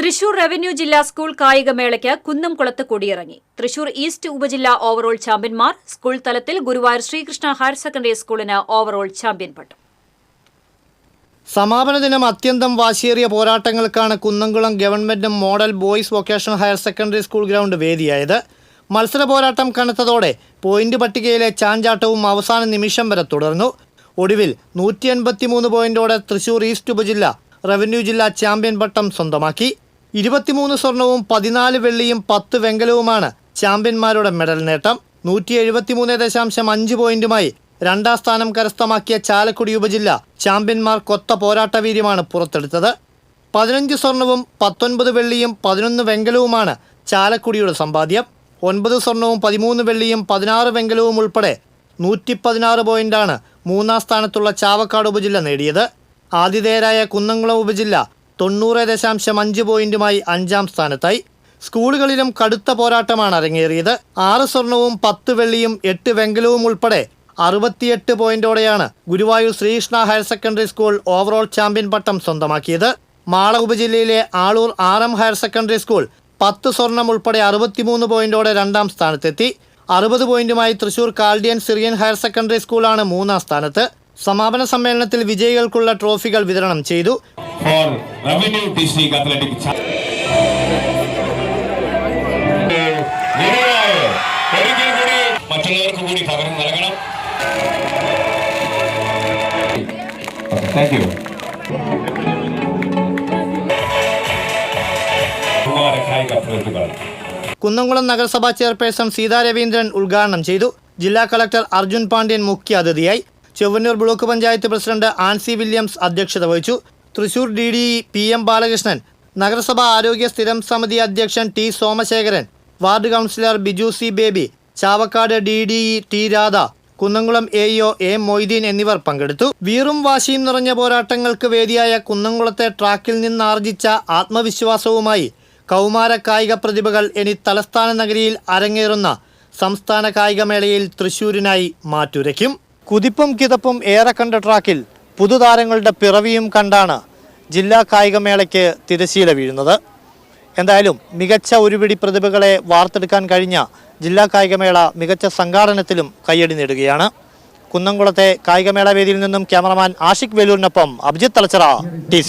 Thrissur revenue ജില്ലാ school കായികമേളയ്ക്ക് കുന്നംകുളത്ത് കൊടിയിറങ്ങി. തൃശൂർ ഈസ്റ്റ് ഉപജില്ലാ ഓവറോൾ ചാമ്പ്യന്മാർ സ്കൂൾ തലത്തിൽ ഗുരുവായൂർ ശ്രീകൃഷ്ണ ഹയർ സെക്കൻഡറി സ്കൂളിന് ഓവറോൾ ചാമ്പ്യൻ പട്ടം സമാപന ദിനം അത്യന്തം വാശിയേറിയ പോരാട്ടങ്ങൾക്കാണ് Kunnamkulam government model boys vocational higher secondary school ground വേദിയായത്. മത്സര പോരാട്ടം കനത്തതോടെ പോയിന്റ് പട്ടികയിലെ ചാഞ്ചാട്ടവും അവസാന നിമിഷം വരെ തുടർന്നു. ഒടുവിൽ നൂറ്റി എൺപത്തിമൂന്ന് പോയിന്റോടെ തൃശൂർ ഈസ്റ്റ് ഉപജില്ല റവന്യൂ ജില്ലാ ചാമ്പ്യൻ പട്ടം സ്വന്തമാക്കി. ഇരുപത്തിമൂന്ന് സ്വർണവും പതിനാല് വെള്ളിയും പത്ത് വെങ്കലവുമാണ് ചാമ്പ്യന്മാരുടെ മെഡൽ നേട്ടം. നൂറ്റി എഴുപത്തിമൂന്ന് ദശാംശം അഞ്ച് പോയിന്റുമായി രണ്ടാം സ്ഥാനം കരസ്ഥമാക്കിയ ചാലക്കുടി ഉപജില്ല ചാമ്പ്യന്മാർ കൊത്ത പോരാട്ടവീര്യമാണ് പുറത്തെടുത്തത്. പതിനഞ്ച് സ്വർണവും പത്തൊൻപത് വെള്ളിയും പതിനൊന്ന് വെങ്കലവുമാണ് ചാലക്കുടിയുടെ സമ്പാദ്യം. ഒൻപത് സ്വർണവും പതിമൂന്ന് വെള്ളിയും പതിനാറ് വെങ്കലവും ഉൾപ്പെടെ നൂറ്റി പതിനാറ് പോയിന്റാണ് മൂന്നാം സ്ഥാനത്തുള്ള ചാവക്കാട് ഉപജില്ല നേടിയത്. ആതിഥേയരായ കുന്നംകുളം ഉപജില്ല തൊണ്ണൂറ് ദശാംശം അഞ്ച് പോയിന്റുമായി അഞ്ചാം സ്ഥാനത്തായി. സ്കൂളുകളിലും കടുത്ത പോരാട്ടമാണ് അരങ്ങേറിയത്. ആറ് സ്വർണവും പത്ത് വെള്ളിയും എട്ട് വെങ്കലവും ഉൾപ്പെടെ അറുപത്തിയെട്ട് പോയിന്റോടെയാണ് Guruvayur Sreekrishna higher secondary school overall champion പട്ടം സ്വന്തമാക്കിയത്. Mala ഉപജില്ലയിലെ Aloor M higher secondary school പത്ത് സ്വർണം ഉൾപ്പെടെ അറുപത്തിമൂന്ന് പോയിന്റോടെ രണ്ടാം സ്ഥാനത്തെത്തി. അറുപത് പോയിന്റുമായി Thrissur Chaldean Syrian higher secondary സ്കൂളാണ് മൂന്നാം സ്ഥാനത്ത്. സമാപന സമ്മേളനത്തിൽ വിജയികൾക്കുള്ള ട്രോഫികൾ വിതരണം ചെയ്തു. For Revenue District Athletic മറ്റുള്ളവർക്ക് കൂടി പകരം നൽകണം. താങ്ക് യു കുന്നംകുളം നഗരസഭാ ചെയർപേഴ്സൺ സീതാ രവീന്ദ്രൻ ഉദ്ഘാടനം ചെയ്തു. ജില്ലാ കളക്ടർ അർജുൻ പാണ്ഡ്യൻ മുഖ്യ അതിഥിയായി Chevannur block panchayat president Ancy Williams അധ്യക്ഷത വഹിച്ചു. Thrissur D D P M Balakrishnan നഗരസഭാ ആരോഗ്യ സ്ഥിരം സമിതി അധ്യക്ഷൻ T Somasekharan ward councillor Biju C Baby Chavakkad D D T Radha Kunnamkulam A O A Moideen എന്നിവർ പങ്കെടുത്തു. വീറും വാശിയും നിറഞ്ഞ പോരാട്ടങ്ങൾക്ക് വേദിയായ കുന്നംകുളത്തെ ട്രാക്കിൽ നിന്നാർജിച്ച ആത്മവിശ്വാസവുമായി കൗമാര കായിക പ്രതിഭകൾ ഇനി തലസ്ഥാന നഗരിയിൽ അരങ്ങേറുന്ന സംസ്ഥാന കായികമേളയിൽ തൃശൂരിനായി മാറ്റുരയ്ക്കും. കുതിപ്പും കിതപ്പും ഏറെ കണ്ട ട്രാക്കിൽ പുതുതാരങ്ങളുടെ പിറവിയും കണ്ടാണ് ജില്ലാ കായികമേളയ്ക്ക് തിരശീല വീഴുന്നത്. എന്തായാലും മികച്ച ഒരുപിടി പ്രതിഭകളെ വാർത്തെടുക്കാൻ കഴിഞ്ഞ ജില്ലാ കായികമേള മികച്ച സംഘാടനത്തിലും കയ്യടി നേടുകയാണ്. കുന്നംകുളത്തെ കായികമേള വേദിയിൽ നിന്നും ക്യാമറമാൻ ആഷിഖ് വേലൂരിനൊപ്പം അഭിജിത്ത് തലച്ചറ ടി